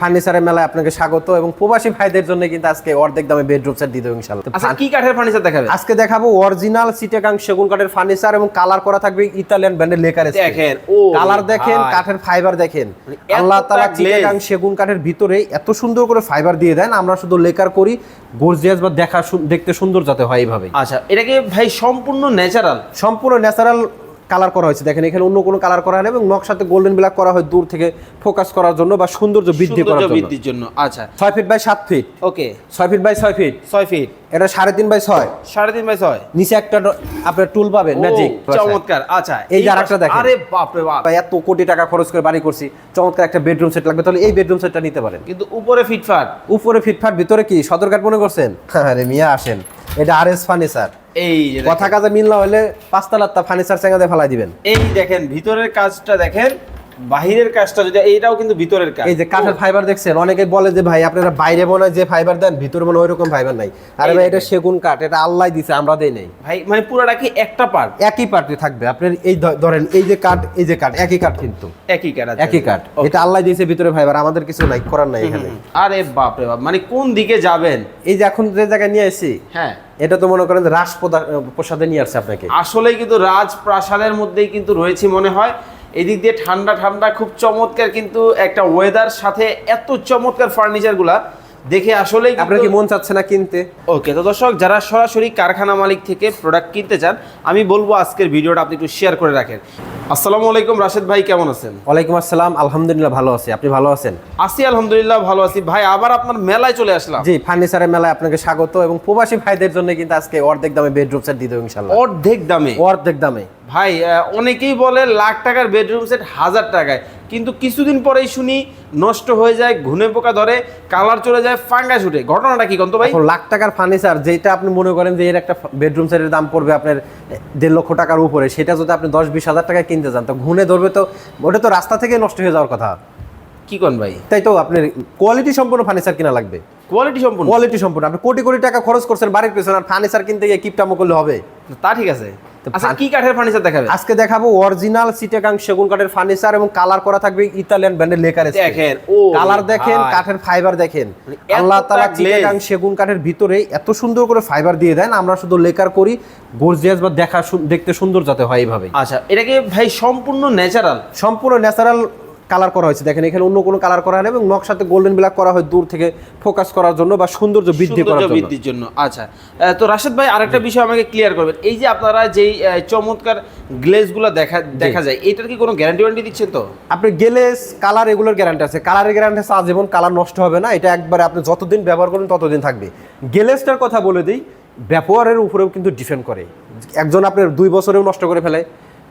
ফার্নিচারের মেলায় আপনাকে স্বাগত এবং প্রবাসী ভাইদের জন্য কিন্তু আজকে অর্ধেক দামে বেডরুম সেট দিয়ে দেবো ইনশাল্লাহ আচ্ছা কি কাঠের ফার্নিচার দেখাবে আজকে দেখাবো অরিজিনাল সিটেকাং সেগুন কাঠের ফার্নিচার এবং কালার করা থাকবে ইতালিয়ান ব্র্যান্ডের লেকার দেখেন, ও কালার দেখেন কাঠের ফাইবার দেখেন। আল্লাহ তাআলা। চিটাগাং সেগুন কাঠের ভিতরে এত সুন্দর করে ফাইবার দিয়ে দেন আমরা শুধু লেকার করি। গর্জিয়াস বা দেখা দেখতে সুন্দর যাতে হয় এইভাবে আচ্ছা এটাকে ভাই সম্পূর্ণ ন্যাচারাল সম্পূর্ণ ন্যাচারাল কালার করা হয়েছে। দেখেন এখানে অন্য কোনো কালার করা হয় এবং নকশাতে গোল্ডেন ব্ল্যাক করা হয় দূর থেকে ফোকাস করার জন্য বা সৌন্দর্য বৃদ্ধি করার জন্য। বৃদ্ধির জন্য আচ্ছা। ছয় ফিট বাই সাত ফিট ওকে। ছয় ফিট বাই ছয় ফিট ছয় ফিট এটা সাড়ে তিন বাই ছয়। সাড়ে তিন বাই ছয়। নিচে একটা আপনার টুল পাবেন ম্যাজিক চমৎকার। আচ্ছা এই যে আরেকটা দেখেন। আরে বাপ। রে বাপ এত কোটি টাকা খরচ করে বাড়ি করছি। চমৎকার একটা বেডরুম সেট লাগবে। তাহলে এই বেডরুম সেটটা নিতে পারেন। কিন্তু উপরে ফিটফাট উপরে ফিটফাট ভিতরে কি? সদরঘাট মনে করছেন? আরে মিয়া আসেন। এটা আর এস ফার্নিচার এই কথা কাজে মিল না হলে পাঁচতলার তা ফার্নিচার চেঙ্গাতে ফেলাই দিবেন। এই দেখেন ভিতরের কাজটা দেখেন। বাহিরের কাজটা যদি এইটাও কিন্তু ভিতরের কাজ। এই যে কাঠের ফাইবার দেখছেন অনেকে বলে যে ভাই আপনারা বাইরে মনে যে ফাইবার দেন ভিতরে মনে হয় ওইরকম ফাইবার নাই। আরে ভাই এটা সেগুন কাঠ এটা আল্লাহ দিছে আমরা দেই নাই। ভাই মানে পুরোটা কি একটা পার্ট একই পার্টে থাকবে। আপনার এই ধরেন এই যে কাঠ এই যে কাঠ একই কাঠ কিন্তু। একই কাঠ একই কাঠ। এটা আল্লাহ দিয়েছে ভিতরে ফাইবার আমাদের কিছু নাই করার নাই এখানে। আরে বাপ রে বাপ মানে কোন দিকে যাবেন? এই যে এখন যে জায়গায় নিয়ে এসেছি হ্যাঁ। এটা তো মনে করেন রাস প্রসাদে নিয়ে আসছে আপনাকে। আসলেই কিন্তু রাজপ্রাসাদের মধ্যেই কিন্তু রয়েছে মনে হয়। এদিক দিয়ে ঠান্ডা ঠান্ডা খুব চমৎকার কিন্তু একটা ওয়েদার সাথে এত চমৎকার ফার্নিচারগুলা দেখে আসলেই আপনার কি মন চাচ্ছে না কিনতে? ওকে তো দর্শক যারা সরাসরি কারখানা মালিক থেকে প্রোডাক্ট কিনতে চান আমি বলব আজকের ভিডিওটা আপনি একটু শেয়ার করে রাখেন। আসসালামু আলাইকুম রাশেদ ভাই কেমন আছেন? ওয়ালাইকুম আসসালাম আলহামদুলিল্লাহ ভালো আছি। আপনি ভালো আছেন? আসি আলহামদুলিল্লাহ ভালো আছি। ভাই আবার আপনার মেলায় চলে আসলাম। জি ফার্নিচারের মেলায় আপনাকে স্বাগত এবং প্রবাসী ভাইদের জন্য কিন্তু আজকে অর্ধেক দামে বেডরুম সেট দিয়ে দেবো ইনশাল্লাহ অর্ধেক দামে? অর্ধেক দামে। ভাই অনেকেই বলে লাখ টাকার বেডরুম সেট হাজার টাকায়। কিন্তু কিছুদিন পরেই শুনি নষ্ট হয়ে যায় ঘুনে পোকা ধরে কালার চলে যায় ফাঙ্গাস উঠে। ঘটনাটা কি কন্ত ভাই? লাখ টাকার ফার্নিচার যেটা আপনি মনে করেন যে এর একটা বেডরুম সেটের দাম পড়বে আপনার দেড় লক্ষ টাকার উপরে সেটা যদি আপনি দশ বিশ হাজার টাকায় কিনতে চান তো ঘুনে ধরবে তো ওটা তো রাস্তা থেকে নষ্ট হয়ে যাওয়ার কথা। কি কন ভাই? তাই তো আপনার কোয়ালিটি সম্পন্ন ফার্নিচার কিনা লাগবে। কোয়ালিটি সম্পূর্ণ কোয়ালিটি সম্পূর্ণ আপনি কোটি কোটি টাকা খরচ করছেন বাড়ির পেছনে আর ফার্নিচার কিনতে গিয়ে কিপটামো করলে হবে। তা ঠিক আছে। আচ্ছা কি কাঠের ফার্নিচার দেখাবে আজকে দেখাবো অরিজিনাল সিটেকাং সেগুন কাঠের ফার্নিচার এবং কালার করা থাকবে ইতালিয়ান ব্র্যান্ডের লেকার দেখেন, ও কালার দেখেন কাঠের ফাইবার দেখেন। মানে আল্লাহ তাআলা glaze। সেগুন কাঠের ভিতরে এত সুন্দর করে ফাইবার দিয়ে দেন আমরা শুধু লেকার করি গর্জিয়াস বা দেখা দেখতে সুন্দর যাতে হয় এইভাবে আচ্ছা এটাকে ভাই সম্পূর্ণ ন্যাচারাল সম্পূর্ণ ন্যাচারাল কালার করা হয়েছে। দেখেন এখানে অন্য কোনো কালার করা হয় এবং নকশাতে গোল্ডেন ব্ল্যাক করা হয় দূর থেকে ফোকাস করার জন্য বা সৌন্দর্য বৃদ্ধি করার জন্য। বৃদ্ধির জন্য। আচ্ছা। তো রাশেদ ভাই আরেকটা বিষয় আমাকে ক্লিয়ার করবেন। এই যে আপনারা যেই চমৎকার গ্লেজগুলো দেখা দেখা যায় এটার কি কোনো গ্যারান্টি ওয়ারেন্টি দিচ্ছেন তো? আপনি গেলে কালার এগুলোর গ্যারান্টি আছে। কালারের গ্যারান্টি আছে আজীবন কালার নষ্ট হবে না। এটা একবারে আপনি যতদিন ব্যবহার করবেন ততদিন থাকবে। গেলেসটার কথা বলে দিই ব্যবহারের উপরেও কিন্তু ডিপেন্ড করে। একজন আপনার দুই বছরেও নষ্ট করে ফেলে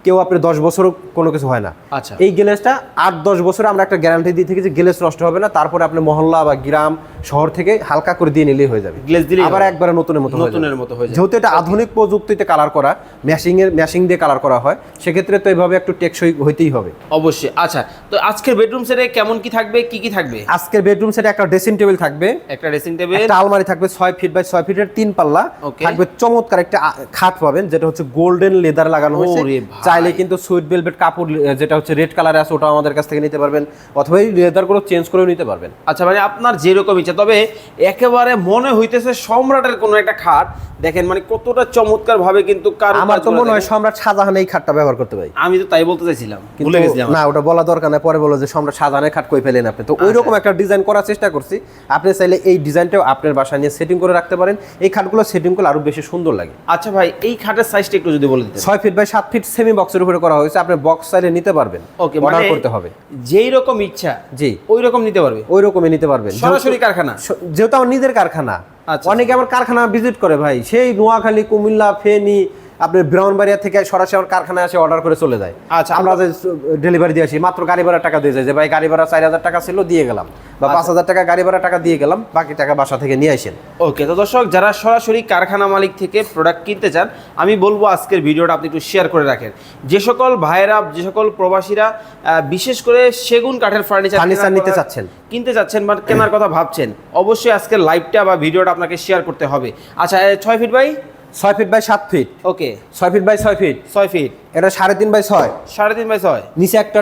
কেউ আপনি দশ বছরও কোনো কিছু হয় না। আচ্ছা। এই গ্যালেসটা আট দশ বছরে আমরা একটা গ্যারান্টি দিয়ে থাকি যে গ্যালেস নষ্ট হবে না তারপরে আপনি মহল্লা বা গ্রাম শহর থেকে হালকা করে দিয়ে নিলেই হয়ে যাবে। Glaze দিলেই আবার একবারে নতুনের মতো নতুনের মতো হয়ে। যেহেতু এটা আধুনিক প্রযুক্তিতে কালার করা ম্যাশিং এর ম্যাশিং দিয়ে কালার করা হয় সেক্ষেত্রে তো এইভাবে একটু টেকসই হইতেই হবে। অবশ্যই। আচ্ছা তো আজকের বেডরুম সেটে কেমন কি থাকবে? কি কি থাকবে? আজকের বেডরুম সেটে একটা ড্রেসিং টেবিল থাকবে। একটা ড্রেসিং টেবিল একটা আলমারি থাকবে ছয় ফিট বাই ছয় ফিটের তিন পাল্লা। থাকবে চমৎকার একটা খাট পাবেন যেটা হচ্ছে গোল্ডেন লেদার লাগানো হয়েছে। চাইলে কিন্তু সুইট ভেলভেট কাপড় যেটা হচ্ছে রেড কালারে আছে ওটা আমাদের কাছ থেকে নিতে পারবেন। অথবা এই লেদারগুলো চেঞ্জ করেও নিতে পারবেন। আচ্ছা মানে আপনার যেরকম ইচ্ছা তবে একেবারে মনে হইতেছে সম্রাটের কোনো একটা খাট। দেখেন মানে কতটা চমৎকার ভাবে কিন্তু আমার তো মনে হয় সম্রাট শাহজাহান এই খাটটা ব্যবহার করতে পারি আমি তো তাই বলতে চাইছিলাম ভুলে গেছিলাম। না ওটা বলা দরকার নাই পরে বলো যে সম্রাট শাহজাহানের খাট কই ফেলেন আপনি? তো ওই রকম একটা ডিজাইন করার চেষ্টা করছি। আপনি চাইলে এই ডিজাইনটাও আপনার বাসায় নিয়ে সেটিং করে রাখতে পারেন। এই খাটগুলো সেটিং করলে আরও বেশি সুন্দর লাগে। আচ্ছা ভাই এই খাটের সাইজটা একটু যদি বলে দিতেন। ছয় ফিট বাই সাত ফিট সেমি বক্সের উপরে করা হয়েছে আপনি বক্স চাইলে নিতে পারবেন। ওকে অর্ডার মানে করতে হবে। যেই রকম ইচ্ছা জি। ওই রকম নিতে পারবে? ওই রকমই নিতে পারবেন। সরাসরি কারখানা? যেহেতু আমার নিজের কারখানা। আচ্ছা। অনেকে আমার কারখানা ভিজিট করে ভাই। সেই নোয়াখালী কুমিল্লা ফেনী আপনার ব্রাউনবাড়িয়া থেকে সরাসরি আমার কারখানায় এসে অর্ডার করে চলে যায়। আচ্ছা, আমরা যে ডেলিভারি দিয়ে আসি মাত্র গাড়ি ভাড়া টাকা দিয়ে যায় যে ভাই গাড়ি ভাড়া চার হাজার টাকা ছিল দিয়ে গেলাম। বা। পাঁচ হাজার টাকা গাড়ি ভাড়া টাকা দিয়ে গেলাম বাকি টাকা বাসা থেকে নিয়ে আসেন ওকে তো দর্শক যারা সরাসরি কারখানা মালিক থেকে প্রোডাক্ট কিনতে চান আমি বলব আজকের ভিডিওটা আপনি একটু শেয়ার করে রাখেন যে সকল ভাইয়েরা যে সকল প্রবাসীরা বিশেষ করে সেগুন কাঠের ফার্নিচার Furniture নিতে চাচ্ছেন। কিনতে চাচ্ছেন বা কেনার কথা ভাবছেন অবশ্যই আজকের লাইভটা বা ভিডিওটা আপনাকে শেয়ার করতে হবে আচ্ছা ছয় ফিট ভাই ছয় ফিট বাই সাত ফিট ওকে ছয় ফিট বাই ছয় ফিট ছয় ফিট এটা সাড়ে তিন বাই ছয়। সাড়ে তিন বাই ছয়। নিচে একটা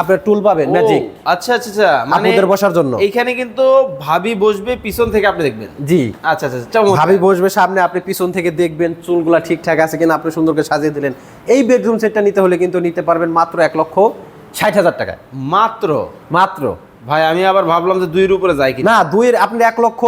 আপনার টুল পাবেন ম্যাজিক আচ্ছা আচ্ছা আচ্ছা। মানে বসার জন্য। এইখানে কিন্তু ভাবি বসবে পিছন থেকে আপনি দেখবেন। জি। আচ্ছা আচ্ছা চমৎকার। ভাবি বসবে সামনে আপনি পিছন থেকে দেখবেন চুলগুলা ঠিকঠাক আছে কিনা আপনি সুন্দর করে সাজিয়ে দিলেন। এই বেডরুম সেটটা নিতে হলে কিন্তু নিতে পারবেন মাত্র এক লক্ষ ষাট হাজার টাকা মাত্র? মাত্র। ভাই আমি আবার ভাবলাম যে দুইয়ের উপরে যাই কিনা। না দুইয়ের আপনি এক লক্ষ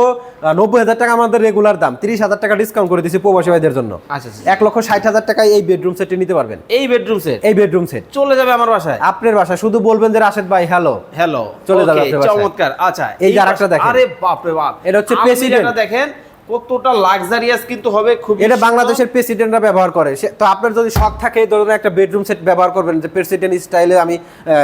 নব্বই হাজার টাকা আমাদের রেগুলার দাম তিরিশ হাজার টাকা ডিসকাউন্ট করে দিচ্ছি প্রবাসী ভাইদের জন্য। আচ্ছা আচ্ছা এক লক্ষ ষাট হাজার টাকায় এই বেডরুম সেটটি নিতে পারবেন। এই বেডরুম সেট এই বেডরুম সেট চলে যাবে আমার বাসায়? আপনার বাসায় শুধু বলবেন যে রাশেদ ভাই হ্যালো হ্যালো চলে যাবে। চমৎকার আচ্ছা এই আরেকটা দেখেন। আরে বাপ রে বাপ। এটা হচ্ছে প্রেসিডেন্ট। দেখেন কতটা লাক্সারিয়াস কিন্তু হবে খুব এটা বাংলাদেশের প্রেসিডেন্টরা ব্যবহার করে। তো আপনার যদি শখ থাকে এই ধরনের একটা বেডরুম সেট ব্যবহার করবেন যে প্রেসিডেন্ট স্টাইলে আমি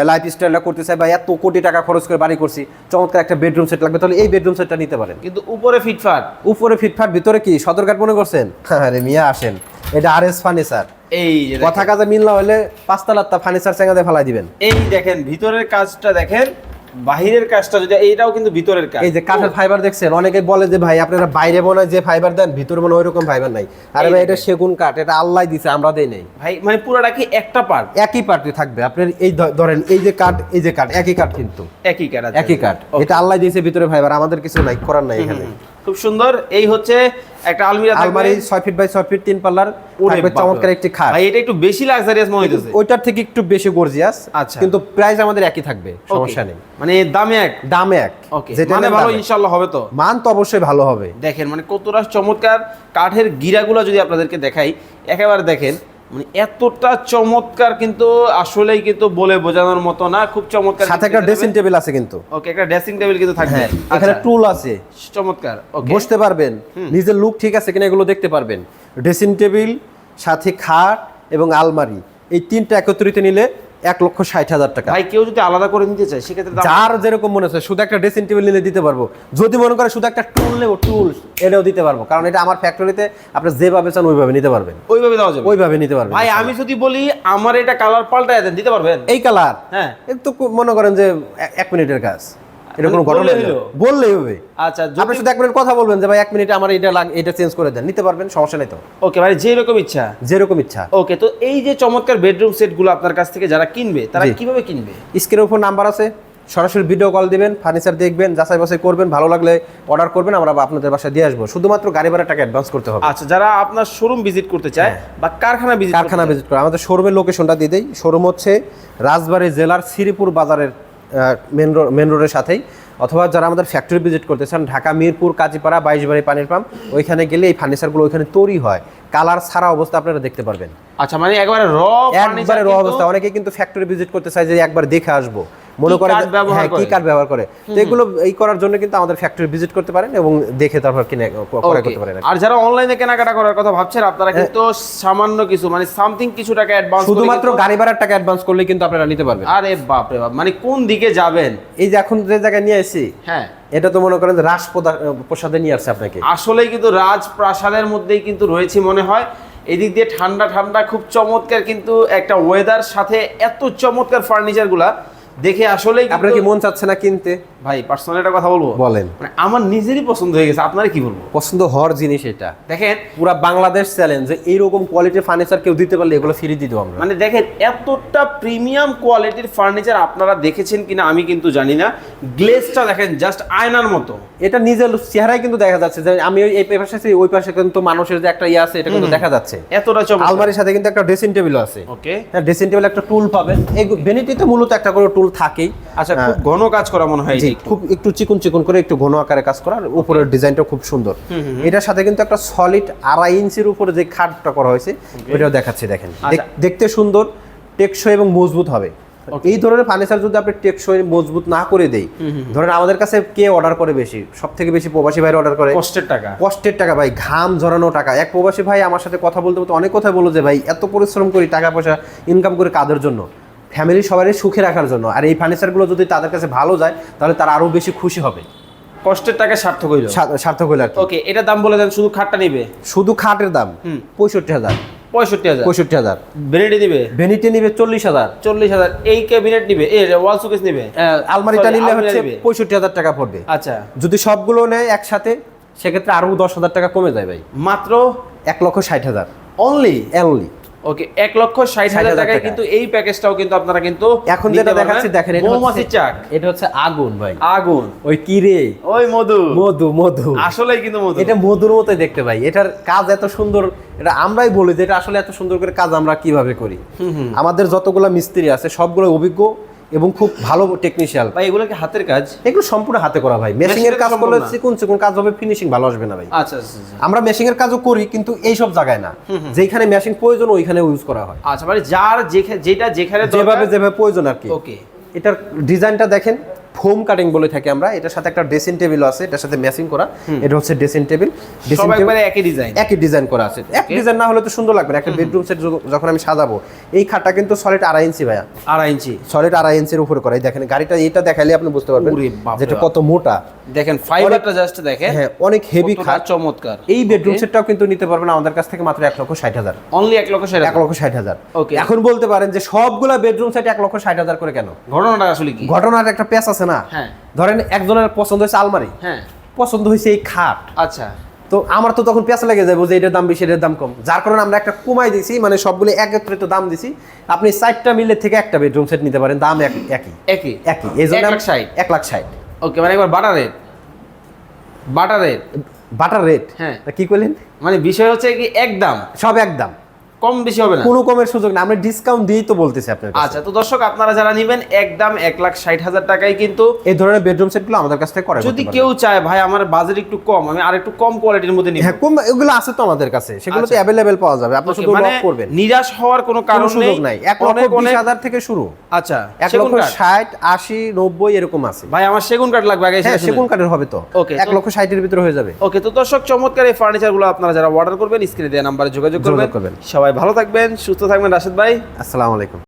লাইফ স্টাইলটা করতে চাই বা এত কোটি টাকা খরচ করে বাড়ি করছি চমৎকার একটা বেডরুম সেট লাগবে তাহলে এই বেডরুম সেটটা নিতে পারেন। কিন্তু উপরে ফিটফাট। উপরে ফিটফাট ভিতরে কি? সদরঘাট মনে করছেন? আরে মিয়া আসেন। এটা আর এস ফার্নিচার এই কথা কাজে মিল না হলে পাঁচতলার ফার্নিচার চেঙ্গাতে ফেলাই দিবেন। এই দেখেন ভিতরের কাজটা দেখেন। বাহিরের কাজটা যদি এইটাও কিন্তু ভিতরের কাজ। এই যে কাঠের ফাইবার দেখছেন অনেকে বলে যে ভাই আপনারা বাইরে মনে যে ফাইবার দেন ভিতরে মনে ওই রকম ফাইবার নাই। আরে ভাই এটা সেগুন কাঠ এটা আল্লাহ দিছে আমরা দেই নাই। ভাই মানে পুরোটা কি একটা পার্ট একই পার্টে থাকবে। আপনার এই ধরেন এই যে কাঠ এই যে কাঠ একই কাঠ কিন্তু। একই কাঠ। একই কাঠ। এটা আল্লাহ দিয়েছে ভিতরে ফাইবার আমাদের কিছু নাই করার নাই এখানে। খুব সুন্দর। এই হচ্ছে একটা আলমিরা। আলমারি ছয় ফিট বাই ছয় ফিট তিন পাল্লার। থাকবে চমৎকার একটি খাট। ভাই এটা একটু বেশি লাক্সারিয়াস মনে হইতেছে। ওইটার থেকে একটু বেশি গর্জিয়াস আচ্ছা। কিন্তু প্রাইস আমাদের একই থাকবে সমস্যা নেই। মানে দামে এক? দামে এক। ওকে মানে ভালো। ইনশাআল্লাহ হবে তো? মান তো অবশ্যই ভালো হবে। দেখেন মানে কতটা চমৎকার। কাঠের গিরাগুলো যদি আপনাদেরকে দেখাই একেবারে দেখেন মানে এতটা চমৎকার কিন্তু আসলেই কিন্তু বলে বোঝানোর মতো না খুব চমৎকার সাথে একটা ড্রেসিং টেবিল আছে কিন্তু। ওকে একটা ড্রেসিং টেবিল কিন্তু থাকবে। হ্যাঁ এখানে আচ্ছা, টুল আছে। চমৎকার ওকে বসতে পারবেন নিজের লুক ঠিক আছে কিনা এগুলো দেখতে পারবেন। ড্রেসিং টেবিল সাথে খাট এবং আলমারি। এই তিনটা একত্রিত নিলে এক লক্ষ ষাট হাজার টাকা। ভাই কেউ যদি আলাদা করে নিতে চায় সেক্ষেত্রে যার যেরকম মনে হচ্ছে শুধু একটা ড্রেসিং টেবিল নিলে দিতে পারব। যদি মনে করে শুধু একটা টুল নেব টুল এটাও দিতে পারব। কারণ এটা আমার ফ্যাক্টরিতে আপনি যেভাবে চান ওইভাবে নিতে পারবেন। ওইভাবে দেওয়া যাবে। ওইভাবে নিতে পারবেন ভাই আমি যদি বলি আমার এটা কালার পাল্টায় দেন দিতে পারবেন? এই কালার হ্যাঁ। একটু মনে করেন যে এক মিনিটের কাজ। মানে ঘটনা বললেই হবে। আচ্ছা আপনি শুধু এক মিনিট কথা বলবেন যে ভাই এক মিনিটে আমার এটা লাগ এটা চেঞ্জ করে দেন। নিতে পারবেন সমস্যা নেই তো? ওকে ভাই যে রকম ইচ্ছা। যেরকম ইচ্ছা। ওকে তো এই যে চমৎকার বেডরুম সেটগুলো আপনার কাছ থেকে যারা কিনবে তারা। কীভাবে কিনবে? স্ক্রিনের উপর নাম্বার আছে। সরাসরি ভিডিও কল দিবেন ফার্নিচার দেখবেন যাচাই বাছাই করবেন ভালো লাগলে অর্ডার করবেন আমরা আপনাদের বাসায় দিয়ে আসব। শুধুমাত্র গাড়ি ভাড়া টাকা অ্যাডভান্স করতে হবে। আচ্ছা যারা আপনার শোরুম ভিজিট করতে চায় বা কারখানা ভিজিট হ্যাঁ। কারখানা ভিজিট করে। আমাদের শোরুমের লোকেশনটা দিয়ে দেই। শোরুম হচ্ছে রাজবাড়ী জেলার শ্রীপুর বাজারের মেন রোড মেন রোডের সাথেই। অথবা যারা আমাদের ফ্যাক্টরি ভিজিট করতে চান ঢাকা মিরপুর কাজীপাড়া বাইশবাড়ি পানির পাম্প ওইখানে গেলে এই ফার্নিচারগুলো ওইখানে তৈরি হয়। কালার ছাড়া অবস্থা আপনারা দেখতে পারবেন। আচ্ছা মানে একবারে র একবারে র অবস্থা। অনেকে কিন্তু ফ্যাক্টরি ভিজিট করতে চায় যে একবার দেখে আসব। মনে করে হ্যাঁ কি করে? কার্ড ব্যবহার করে? তো এগুলো এই করার জন্য কিন্তু আমাদের ফ্যাক্টরি ভিজিট করতে পারেন এবং দেখে তারপর কিনে ক্রয় করতে পারেন আর যারা অনলাইনে কেনাকাটা করার কথা ভাবছেন আপনারা কিন্তু সামান্য কিছু মানে সামথিং কিছু টাকা অ্যাডভান্স শুধুমাত্র গাড়ি ভাড়ার টাকা অ্যাডভান্স করলে কিন্তু আপনারা নিতে পারবেন। আরে বাপ রে বাপ মানে কোন দিকে যাবেন? এই যে এখন যে জায়গায় নিয়ে এসেছি হ্যাঁ। এটা তো মনে করেন যে রাস প্রসাদে নিয়ে আসছে আপনাকে। আসলেই কিন্তু রাজপ্রাসাদের মধ্যেই কিন্তু রয়েছে মনে হয়। এদিক দিয়ে ঠান্ডা ঠান্ডা খুব চমৎকার কিন্তু একটা ওয়েদার সাথে এত চমৎকার ফার্নিচারগুলা দেখে আসলেই আপনার কি মন চাচ্ছে না কিনতে? ভাই পার্সোনাল একটা কথা বলব? বলেন। মানে আমার নিজেরই পছন্দ হয়ে গেছে আপনারা কি বলব? পছন্দ হওয়ার জিনিস এটা। দেখেন পুরা বাংলাদেশ চ্যালেঞ্জ যে এইরকম কোয়ালিটির ফার্নিচার কেউ দিতে পারলে এগুলো ফ্রি দিতে আমরা। মানে দেখেন এতটা প্রিমিয়াম কোয়ালিটির ফার্নিচার আপনারা দেখেছেন কিনা আমি কিন্তু জানি না। গ্লেজটা দেখেন জাস্ট আয়নার মতো। এটা নিজের চেহারায় কিন্তু দেখা যাচ্ছে। যে আমি এই পাশে আছি, ওই পাশে কিন্তু মানুষের যে একটা ইয়ে আছে এটা কিন্তু দেখা যাচ্ছে। এতটা চমৎকার। আলমারির সাথে কিন্তু একটা ড্রেসিং টেবিল আছে। ওকে। হ্যাঁ ড্রেসিং টেবিল একটা টুল পাবেন। এই ভেনিটিতে মূলত একটা করে টুল থাকেই। আচ্ছা খুব ঘন কাজ করা মনে হয়। খুব একটু চিকন চিকন করে একটু ঘন আকারে কাজ করা আর উপরের ডিজাইনটা খুব সুন্দর। এটার সাথে কিন্তু একটা সলিড আড়াই ইঞ্চির উপরে যে খাটটা করা হয়েছে ওইটাও দেখাচ্ছি দেখেন। দেখ- আচ্ছা। দেখতে সুন্দর টেকসই এবং মজবুত হবে। এই ধরনের ফার্নিচার যদি আপনি টেকসই মজবুত না করে দেই ধরেন আমাদের কাছে কে অর্ডার করে বেশি? সব থেকে বেশি প্রবাসী ভাই অর্ডার করে? কষ্টের টাকা। কষ্টের টাকা ভাই ঘাম ঝরানো টাকা। এক প্রবাসী ভাই আমার সাথে কথা বলতে বলতে অনেক কথা বলো যে ভাই এত পরিশ্রম করি টাকা পয়সা ইনকাম করে কাদের জন্য? ফ্যামিলি সবারই সুখে রাখার জন্য। আর এই ফার্নিচারগুলো যদি তাদের কাছে ভালো যায় তাহলে তারা আরও বেশি খুশি হবে। কষ্টের টাকা সার্থক হইল। সার্থক হইলে আর ওকে এটা দাম বলে দেন শুধু খাটটা নিবে? শুধু খাটের দাম। পঁয়ষট্টি হাজার। পঁয়ষট্টি হাজার? পঁয়ষট্টি হাজার। বেনেডি দিবে ভেনিটি নিবে চল্লিশ হাজার। চল্লিশ হাজার। এই ক্যাবিনেট নিবে? এ ওয়াল সুকেস নিবে? আলমারিটা নিলে হচ্ছে নিবে। পঁয়ষট্টি হাজার টাকা পড়বে। আচ্ছা। যদি সবগুলো নেয় একসাথে সেক্ষেত্রে আরও দশ হাজার টাকা কমে যায় ভাই। মাত্র এক লক্ষ ষাট হাজার। অনলি অনলি ওকে এক লক্ষ ষাট হাজার টাকায় কিন্তু এই প্যাকেজটাও কিন্তু আপনারা কিন্তু এখন যেটা দেখাচ্ছি দেখেন মৌমাছির চাক। এটা হচ্ছে আগুন ভাই। আগুন। ওই কিরে ওই মধু। মধু মধু। আসলেই কিন্তু মধু। এটা মধুর মতোই দেখতে ভাই। এটার কাজ এত সুন্দর এটা আমরাই বলি যে এটা আসলে এত সুন্দর করে কাজ আমরা কীভাবে করি। আমাদের যতগুলো মিস্ত্রি আছে সবগুলো অভিজ্ঞ। এবং খুব ভালো টেকনিশিয়াল ভাই এগুলো কি হাতের কাজ? এগুলো সম্পূর্ণ হাতে করা ভাই। মেশিং এর কাজ করলে কোন চিকুন কাজ হবে ফিনিশিং ভালো আসবে না ভাই। আচ্ছা আচ্ছা আচ্ছা। আমরা মেশিং এর কাজও করি কিন্তু এই সব জায়গায় না। যেখানে মেশিং প্রয়োজন ওইখানে ইউজ করা হয়। আচ্ছা মানে যার যেটা যেখানে যেভাবে যেভাবে প্রয়োজন আর কি। ওকে এটার ডিজাইনটা দেখেন। ফোম কাটিং বলে থাকি আমরা এটার সাথে একটা ড্রেসিং টেবিল আছে এটার সাথে ম্যাচিং করা এটা হচ্ছে ড্রেসিং টেবিল সব একবারে একই ডিজাইন একই ডিজাইন করা আছে। এক ডিজাইন না হলে তো সুন্দর লাগবে একটা বেডরুম সেট যখন আমি সাজাবো এই খাটটা কিন্তু সলিড আড়াই ইঞ্চি ভাইয়া। আড়াই ইঞ্চি। সলিড আড়াই ইঞ্চির উপরে করা এই দেখেন গাড়িটা এটা দেখালে আপনি বুঝতে পারবেন যেটা কত মোটা। দেখেন ফাইবারটা জাস্ট দেখেন হ্যাঁ অনেক হেভি খাট। চমৎকার। এই বেডরুম সেটটাও কিন্তু নিতে পারবেন আমাদের কাছ থেকে মাত্র এক লক্ষ ষাট হাজার। অনলি এক লক্ষ ষাট এক লক্ষ ষাট হাজার। Okay. এখন বলতে পারেন যে সবগুলা বেডরুম সেট এক লক্ষ ষাট হাজার করে কেন? ঘটনাটা আসলে কি? ঘটনার একটা পেস আছে না হ্যাঁ। ধরেন একজনের পছন্দ হয়েছে আলমারি। হ্যাঁ। পছন্দ হয়েছে এই খাট। আচ্ছা। তো আমার তো তখন পেঁচা লেগে যাব যে এটার দাম বেশি এটার দাম কম। যার কারণে আমরা একটা কমাই দিয়েছি মানে সবগুলো একত্রিত দাম দিছি। আপনি চারটা মিলে থেকে একটা বেডরুম সেট নিতে পারেন দাম এক- একই। একই? একই। এই জন্য এক লাখ ষাট। এক লাখ ষাট। ওকে মানে একবার butter rate butter rate butter rate হ্যাঁ। কি করলেন? মানে বিষয় হচ্ছে কি একদম। সব একদম। কম বেশি হবে না। কোনো কমের সুযোগ না আমরা ডিসকাউন্ট দিয়েই তো বলতেছি আপনার আচ্ছা তো দর্শক আপনারা যারা নেবেন একদম এক লাখ ষাট হাজার টাকায় কিন্তু এই ধরনের বেডরুম সেটগুলো আমাদের কাছ থেকে করা যদি কেউ চায় ভাই আমার বাজেট একটু কম আমি আর একটু কম কোয়ালিটির মধ্যে নিব। হ্যাঁ কম এগুলো আছে তো আমাদের কাছে। সেগুলো তো আচ্ছা। অ্যাভেলেবেল পাওয়া যাবে। আপনি শুধু মানে লক করবেন। নিরাশ হওয়ার কোনো কারণ সুযোগ নাই। এক লক্ষ বিশ হাজার থেকে শুরু। আচ্ছা এক লক্ষ ষাট আশি নব্বই এরকম আছে। ভাই আমার সেগুন কাঠ লাগবে আগে হ্যাঁ সেগুন কাঠের হবে তো। ওকে এক লক্ষ ষাটের ভিতরে হয়ে যাবে। ওকে তো দর্শক চমৎকার এই ফার্নিচারগুলো আপনারা যারা অর্ডার করবেন স্ক্রিনে দেওয়া নাম্বারে যোগাযোগ করবেন। সবাই ভালো থাকবেন সুস্থ থাকবেন রাশেদ ভাই। আসসালামু আলাইকুম।